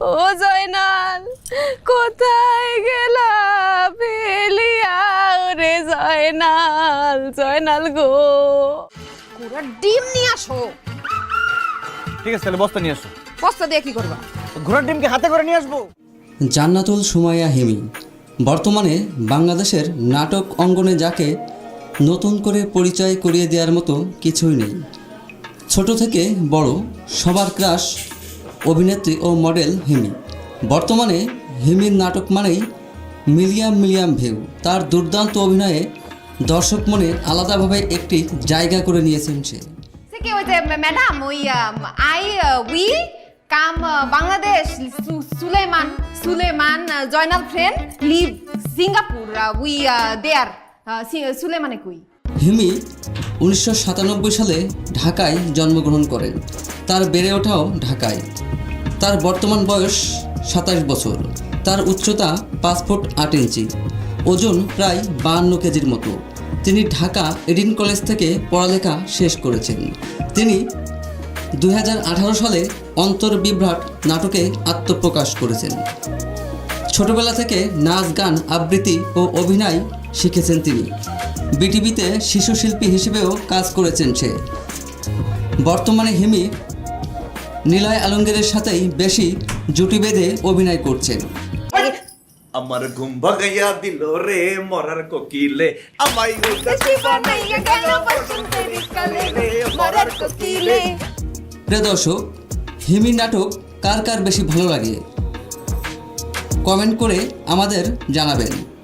ও জয়নাল কোথায় গেলা ফেলিয়া রে জয়নাল জয়নাল গো? পুরো ডিম নিয়ে আসো। ঠিক আছে তাহলে বস্তা নিয়ে আসো। বস্তা দিয়ে কি করবা? ঘোড়ার ডিমকে হাতে করে নিয়ে আসব। জান্নাতুল সুমাইয়া হিমি বর্তমানে বাংলাদেশের নাটক অঙ্গনে যাকে নতুন করে পরিচয় করিয়ে দেওয়ার মতো কিছুই নেই। ছোট থেকে বড় সবার ক্রাশ অভিনেত্রী ও মডেল হিমি। বর্তমানে হিমির নাটক মানেই মিলিয়াম মিলিয়াম ভিউ। তার দুর্দান্ত অভিনয়ে দর্শক মনে আলাদাভাবে একটি জায়গা করে নিয়েছেন সে। ম্যাডাম ওই I we come Bangladesh Suleman Suleman Zainal friend live Singapore we there সুলেমানে কুই। হিমি উনিশশো সাতানব্বই সালে ঢাকায় জন্মগ্রহণ করেন। তার বেড়ে ওঠাও ঢাকায়। তার বর্তমান বয়স সাতাশ বছর। তার উচ্চতা পাঁচ ফুট আট ইঞ্চি। ওজন প্রায় বাহান্ন কেজির মতো। তিনি ঢাকা এডিন কলেজ থেকে পড়ালেখা শেষ করেছেন। তিনি দু হাজার আঠারো সালে অন্তর বিভ্রাট নাটকে আত্মপ্রকাশ করেছেন। ছোটবেলা থেকে নাচ, গান, আবৃত্তি ও অভিনয় শিখেছেন তিনি। বিটিভিতে শিশু শিল্পী হিসেবেও কাজ করেছেন সে। বর্তমানে হিমি নিলয় আলমগীরের সাথেই বেশি জুটি বেঁধে অভিনয় করছেন আমার ঘুম ভাগাইয়া দিল রে মরার কোকিলে। কোকিলে। প্রিয় দর্শক হিমি নাটক কার কার বেশি ভালো লাগে? কমেন্ট করে আমাদের জানাবেন।